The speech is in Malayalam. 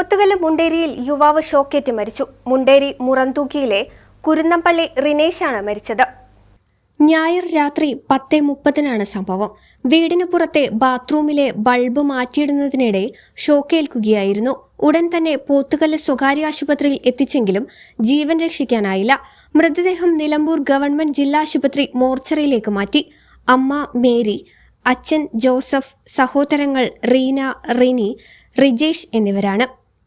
Pothukallu മുണ്ടേരിയിൽ യുവാവ് ഷോക്കേറ്റ് മരിച്ചു. മുണ്ടേരി മുറന്തൂക്കിയിലെ കുരുന്നപ്പള്ളി റിനേഷാണ് മരിച്ചത്. ഞായർ രാത്രി പത്ത് മുപ്പതിനാണ് സംഭവം. വീടിന് പുറത്തെ ബാത്റൂമിലെ ബൾബ് മാറ്റിയിടുന്നതിനിടെ ഷോക്കേൽക്കുകയായിരുന്നു. ഉടൻ തന്നെ പോത്തുകല്ല് സ്വകാര്യ ആശുപത്രിയിൽ എത്തിച്ചെങ്കിലും ജീവൻ രക്ഷിക്കാനായില്ല. മൃതദേഹം നിലമ്പൂർ ഗവൺമെന്റ് ജില്ലാ ആശുപത്രി മോർച്ചറിയിലേക്ക് മാറ്റി. അമ്മ മേരി അച്ഛൻ ജോസഫ് സഹോദരങ്ങൾ റീന റിനി റിജേഷ് എന്നിവരാണ്.